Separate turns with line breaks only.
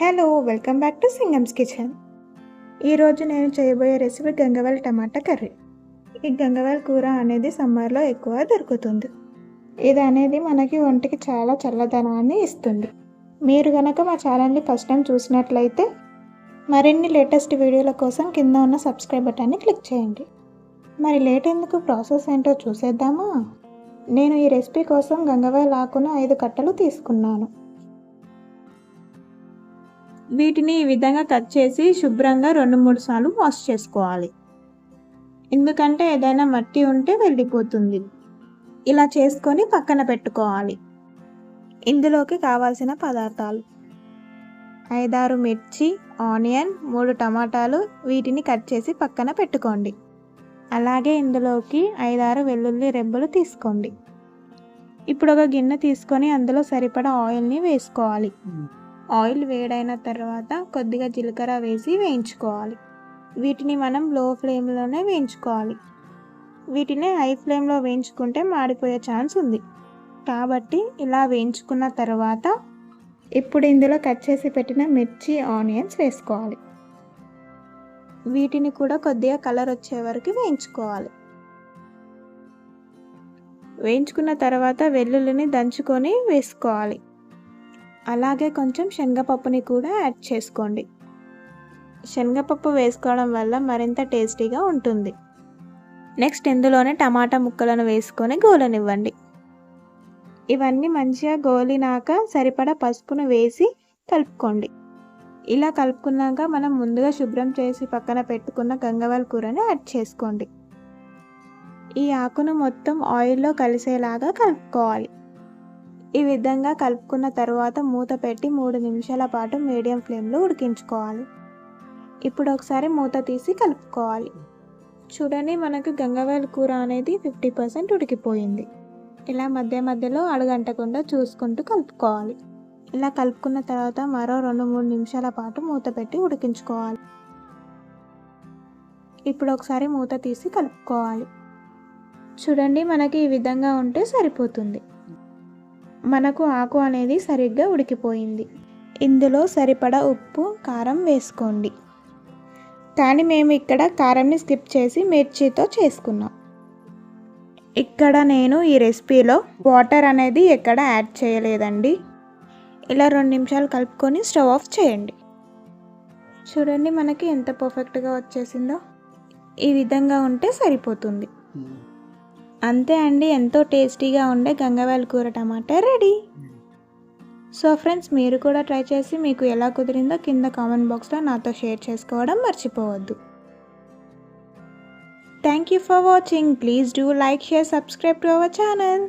Hello welcome back to Singam's kitchen ఈరోజు నేను చేయబోయే రెసిపీ గంగవాల్ టమాటా కర్రీ. ఈ గంగవాల్ కూర అనేది సమ్మర్లో ఎక్కువ దొరుకుతుంది. ఇది అనేది మనకి ఒంటికి చాలా చల్లదనాన్ని ఇస్తుంది. మీరు కనుక మా ఛానల్ని ఫస్ట్ టైం చూసినట్లయితే మరిన్ని లేటెస్ట్ వీడియోల కోసం కింద ఉన్న సబ్స్క్రైబ్ బటన్ని క్లిక్ చేయండి. మరి లేట్ ఎందుకు ప్రాసెస్ ఏంటో చూసేద్దామా? నేను ఈ రెసిపీ కోసం గంగవాల్ ఆకును ఐదు కట్టలు తీసుకున్నాను. వీటిని ఈ విధంగా కట్ చేసి శుభ్రంగా రెండు మూడు సార్లు వాష్ చేసుకోవాలి. ఎందుకంటే ఏదైనా మట్టి ఉంటే వెళ్ళిపోతుంది. ఇలా చేసుకొని పక్కన పెట్టుకోవాలి. ఇందులోకి కావాల్సిన పదార్థాలు. ఐదారు మిర్చి ఆనియన్ మూడు టమాటాలు వీటిని కట్ చేసి పక్కన పెట్టుకోండి. అలాగే ఇందులోకి ఐదారు వెల్లుల్లి రెబ్బలు తీసుకోండి. ఇప్పుడు ఒక గిన్నె తీసుకొని అందులో సరిపడా ఆయిల్ని వేసుకోవాలి. ఆయిల్ వేడైన తర్వాత కొద్దిగా జీలకర్ర వేసి వేయించుకోవాలి. వీటిని మనం లో ఫ్లేమ్లోనే వేయించుకోవాలి. వీటిని హై ఫ్లేమ్లో వేయించుకుంటే మాడిపోయే ఛాన్స్ ఉంది. కాబట్టి ఇలా వేయించుకున్న తర్వాత ఇప్పుడు ఇందులో కట్ చేసి పెట్టిన మిర్చి ఆనియన్స్ వేసుకోవాలి. వీటిని కూడా కొద్దిగా కలర్ వచ్చే వరకు వేయించుకోవాలి. వేయించుకున్న తర్వాత వెల్లుల్లిని దంచుకొని వేసుకోవాలి. అలాగే కొంచెం శనగపప్పుని కూడా యాడ్ చేసుకోండి. శనగపప్పు వేసుకోవడం వల్ల మరింత టేస్టీగా ఉంటుంది. నెక్స్ట్ ఇందులోనే టమాటా ముక్కలను వేసుకొని గోలనివ్వండి. ఇవన్నీ మంచిగా గోలినాక సరిపడా పసుపును వేసి కలుపుకోండి. ఇలా కలుపుకున్నాక మనం ముందుగా శుభ్రం చేసి పక్కన పెట్టుకున్న గంగవాల కూరని యాడ్ చేసుకోండి. ఈ ఆకును మొత్తం ఆయిల్లో కలిసేలాగా కలుపుకోవాలి. ఈ విధంగా కలుపుకున్న తర్వాత మూత పెట్టి మూడు నిమిషాల పాటు మీడియం ఫ్లేమ్లో ఉడికించుకోవాలి. ఇప్పుడు ఒకసారి మూత తీసి కలుపుకోవాలి. చూడండి మనకు గంగవేల కూర అనేది ఫిఫ్టీ పర్సెంట్ ఉడికిపోయింది. ఇలా మధ్య మధ్యలో అడగంటకుండా చూసుకుంటూ కలుపుకోవాలి. ఇలా కలుపుకున్న తర్వాత మరో రెండు మూడు నిమిషాల పాటు మూత పెట్టి ఉడికించుకోవాలి. ఇప్పుడు ఒకసారి మూత తీసి కలుపుకోవాలి. చూడండి మనకి ఈ విధంగా ఉంటే సరిపోతుంది. మనకు ఆకు అనేది సరిగ్గా ఉడికిపోయింది. ఇందులో సరిపడా ఉప్పు కారం వేసుకోండి. కానీ మేము ఇక్కడ కారంని స్కిప్ చేసి మిర్చితో చేసుకున్నాం. ఇక్కడ నేను ఈ రెసిపీలో వాటర్ అనేది ఎక్కడ యాడ్ చేయలేదండి. ఇలా రెండు నిమిషాలు కలుపుకొని స్టవ్ ఆఫ్ చేయండి. చూడండి మనకి ఎంత పర్ఫెక్ట్గా వచ్చేసిందో. ఈ విధంగా ఉంటే సరిపోతుంది. అంతే అండి ఎంతో టేస్టీగా ఉండే గంగవాల కూర టమాటా రెడీ. సో ఫ్రెండ్స్ మీరు కూడా ట్రై చేసి మీకు ఎలా కుదిరిందో కింద కామెంట్ బాక్స్లో నాతో షేర్ చేసుకోవడం మర్చిపోవద్దు. Thank you for watching please do like share subscribe to our channel